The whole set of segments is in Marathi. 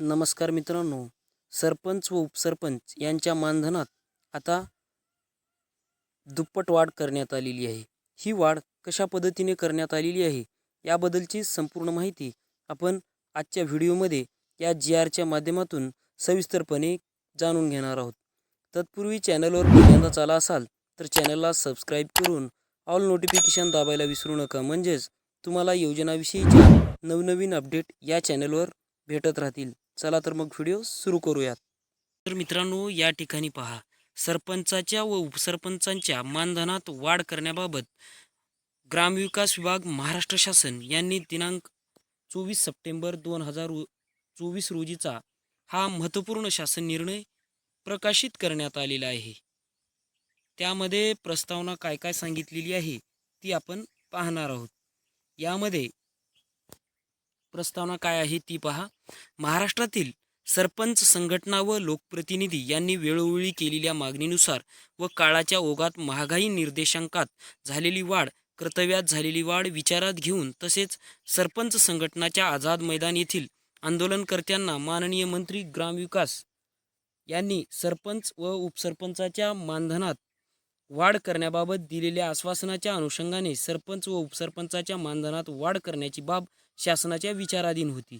नमस्कार मित्रांनो सरपंच व उपसरपंच यांच्या मानधनात आता दुप्पट वाढ करण्यात आलेली आहे. ही वाढ कशा पद्धतीने करण्यात आलेली आहे याबद्दलची संपूर्ण माहिती आपण आजच्या व्हिडिओमध्ये या जी आरच्या माध्यमातून सविस्तरपणे जाणून घेणार आहोत. तत्पूर्वी चॅनलवर पहिल्यांदाच आला असाल तर चॅनलला सबस्क्राईब करून ऑल नोटिफिकेशन दाबायला विसरू नका. म्हणजेच तुम्हाला योजनाविषयीचे नवनवीन अपडेट या चॅनलवर भेटत राहतील. चला तर मग व्हिडिओ सुरू करूयात. तर मित्रांनो या ठिकाणी पहा. सरपंचाच्या व उपसरपंचांच्या मानधनात वाढ करण्याबाबत ग्रामविकास विभाग महाराष्ट्र शासन यांनी दिनांक चोवीस सप्टेंबर दोन हजार चोवीस रोजीचा हा महत्त्वपूर्ण शासन निर्णय प्रकाशित करण्यात आलेला आहे. त्यामध्ये प्रस्तावना काय काय सांगितलेली आहे ती आपण पाहणार आहोत. यामध्ये प्रस्तावना काय आहे ती पहा. महाराष्ट्रातील सरपंच संघटना व लोकप्रतिनिधी यांनी वेळोवेळी केलेल्या मागणीनुसार व काळाच्या ओघात महागाई निर्देशांकात झालेली वाढ कर्तव्यात झालेली वाढ विचारात घेऊन तसेच सरपंच संघटनाच्या आझाद मैदान येथील आंदोलनकर्त्यांना माननीय मंत्री ग्रामविकास यांनी सरपंच व उपसरपंचाच्या मानधनात वाढ करण्याबाबत दिलेल्या आश्वासनाच्या अनुषंगाने सरपंच व उपसरपंचाच्या मानधनात वाढ करण्याची बाब शासनाच्या विचाराधीन होती.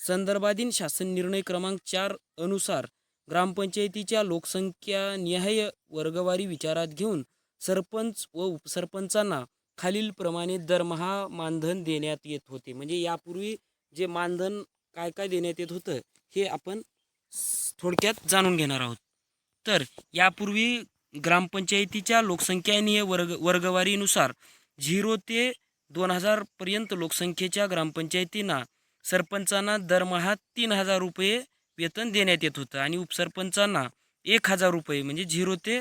संदर्भाधीन शासन निर्णय क्रमांक चार अनुसार ग्रामपंचायतीच्या लोकसंख्या निहाय वर्गवारी विचारात घेऊन सरपंच व उपसरपंचांना खालीलप्रमाणे दरमहा मानधन देण्यात येत होते. म्हणजे यापूर्वी जे मानधन काय काय देण्यात येत होतं हे आपण थोडक्यात जाणून घेणार आहोत. तर यापूर्वी ग्रामपंचायतीच्या लोकसंख्यानीय वर्ग वर्गवारीनुसार झिरो ते दोन हजारपर्यंत लोकसंख्येच्या ग्रामपंचायतींना सरपंचांना दरमहा तीन हजार रुपये वेतन देण्यात येत होतं आणि उपसरपंचांना एक हजार रुपये म्हणजे झिरो ते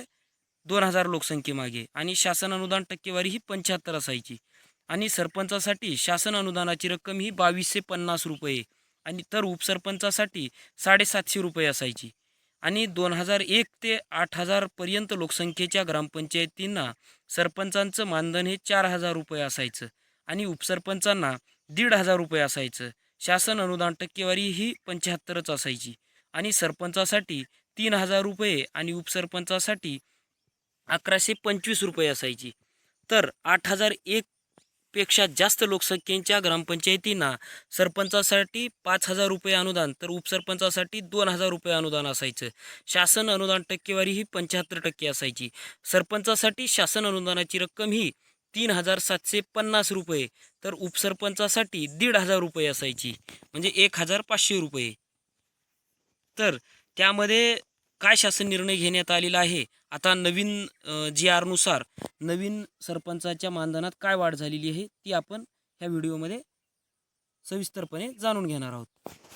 दोन हजार लोकसंख्येमागे. आणि शासन अनुदान टक्केवारी ही पंच्याहत्तर असायची. आणि सरपंचासाठी शासन अनुदानाची रक्कम ही बावीसशे पन्नास रुपये आणि तर उपसरपंचासाठी साडेसातशे रुपये असायची. आणि दोन हजार एक ते आठ हजारपर्यंत लोकसंख्येच्या ग्रामपंचायतींना सरपंचांचं मानधन हे चार हजार रुपये असायचं आणि उपसरपंचांना दीड हजार रुपये असायचं. शासन अनुदान टक्केवारी ही पंच्याहत्तरच असायची. आणि सरपंचासाठी तीन हजार रुपये आणि उपसरपंचासाठी अकराशे पंचवीस रुपये असायची. तर आठ हजार एक पेक्षा जास्त लोकसंख्येच्या ग्रामपंचायतींना सरपंचासाठी पाच हजार रुपये अनुदान तर उपसरपंचासाठी दोन हजार रुपये अनुदान असायचं. शासन अनुदान टक्केवारी ही पंच्याहत्तर टक्के असायची. सरपंचासाठी शासन अनुदानाची रक्कम ही तीन हजार सातशे पन्नास रुपये तर उपसरपंचासाठी दीड हजार रुपये असायची. म्हणजे एक हजार पाचशे रुपये. तर त्यामध्ये काय शासन निर्णय घेण्यात आलेला आहे? आता नवीन जी आरनुसार नवीन सरपंचाच्या मानधनात काय वाढ झालेली आहे ती आपण ह्या व्हिडिओमध्ये सविस्तरपणे जाणून घेणार आहोत.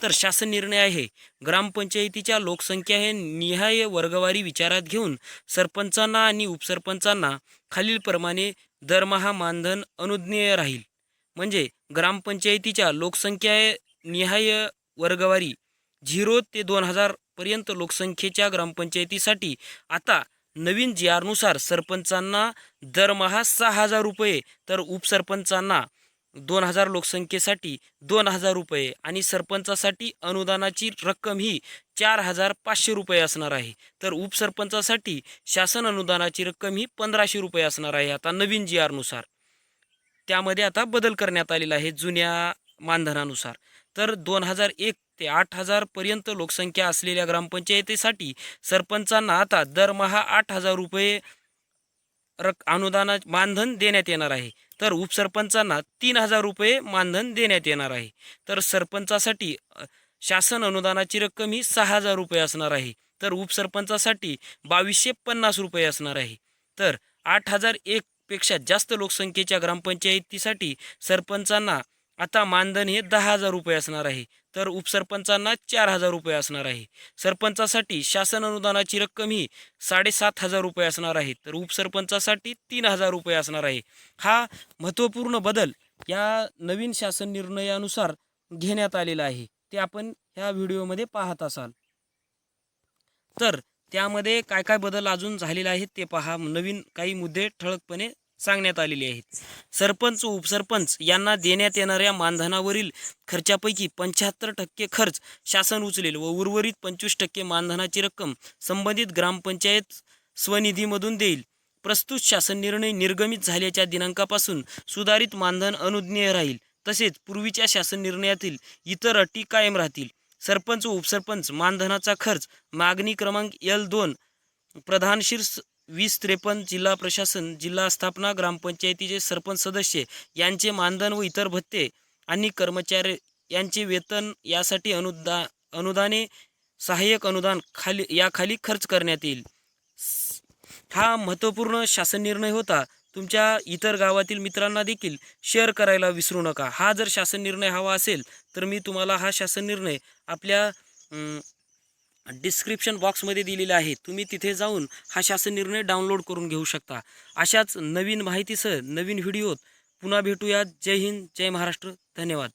तर शासन निर्णय आहे ग्रामपंचायतीच्या लोकसंख्या हे निहाय वर्गवारी विचारात घेऊन सरपंचांना आणि उपसरपंचांना खालीलप्रमाणे दरमहा मानधन अनुज्ञेय राहील. म्हणजे ग्रामपंचायतीच्या लोकसंख्या निहाय वर्गवारी झिरो ते दोन हजारपर्यंत लोकसंख्येच्या ग्रामपंचायतीसाठी आता नवीन जी आरनुसार सरपंचांना दरमहा सहा हजार रुपये तर उपसरपंचांना दोन हजार लोकसंख्येसाठी दोन हजार रुपये आणि सरपंचासाठी अनुदानाची रक्कम ही चार हजार पाचशे रुपये असणार आहे. तर उपसरपंचासाठी शासन अनुदानाची रक्कम ही पंधराशे रुपये असणार आहे आता नवीन जी आरनुसार त्यामध्ये आता बदल करण्यात आलेला आहे जुन्या मानधनानुसार. तर दोन हजार एक ते आठ हजारपर्यंत लोकसंख्या असलेल्या ग्रामपंचायतीसाठी सरपंचांना आता दरमहा आठ हजार रुपये रक अनुदाना मानधन देण्यात येणार आहे. तर उपसरपंचांना तीन हजार रुपये मानधन देण्यात येणार आहे. तर सरपंचासाठी शासन अनुदानाची रक्कम ही सहा हजार रुपये असणार आहे. तर उपसरपंचासाठी बावीसशे पन्नास रुपये असणार आहे. तर आठ हजार एकपेक्षा जास्त लोकसंख्येच्या ग्रामपंचायतीसाठी सरपंचांना आता मानधन हे दहा हजार रुपये असणार आहे तर उपसरपंचांना चार हजार रुपये असणार आहे. सरपंचासाठी शासन अनुदानाची रक्कम ही साडेसात हजार रुपये असणार आहे तर उपसरपंचासाठी तीन हजार रुपये असणार आहे. हा महत्त्वपूर्ण बदल या नवीन शासन निर्णयानुसार घेण्यात आलेला आहे. ते आपण ह्या व्हिडिओमध्ये पाहत असाल. तर त्यामध्ये काय काय बदल अजून झालेला आहेत ते पहा. नवीन काही मुद्दे ठळकपणे सांगण्यात आलेली आहेत. सरपंच उपसरपंच यांना देण्यात येणाऱ्या मानधनावरील खर्चापैकी पंच्याहत्तर टक्के खर्च शासन उचलेल व उर्वरित पंचवीस टक्के मानधनाची रक्कम संबंधित ग्रामपंचायत स्वनिधीमधून देईल. प्रस्तुत शासन निर्णय निर्गमित झाल्याच्या दिनांकापासून सुधारित मानधन अनुज्ञेय राहील. तसेच पूर्वीच्या शासन निर्णयातील इतर अटी कायम राहतील. सरपंच व उपसरपंच मानधनाचा खर्च मागणी क्रमांक एल दोन प्रधानशीर स- वीस त्रेपन्न जिल्हा प्रशासन जिल्हा स्थापना ग्रामपंचायतीचे सरपंच सदस्य यांचे मानधन व इतर भत्ते आणि कर्मचारी यांचे वेतन यासाठी अनुदा अनुदाने सहाय्यक अनुदान खाली याखाली खर्च करण्यात येईल. हा महत्त्वपूर्ण शासन निर्णय होता. तुमच्या इतर गावातील मित्रांना देखील शेअर करायला विसरू नका. हा जर शासन निर्णय हवा असेल तर मी तुम्हाला हा शासन निर्णय आपल्या डिस्क्रिप्शन बॉक्समध्ये दिलेले आहे. तुम्ही तिथे जाऊन हा शासन निर्णय डाउनलोड करून घेऊ शकता. अशाच नवीन माहितीसह नवीन व्हिडिओत पुन्हा भेटूयात. जय हिंद जय महाराष्ट्र. धन्यवाद.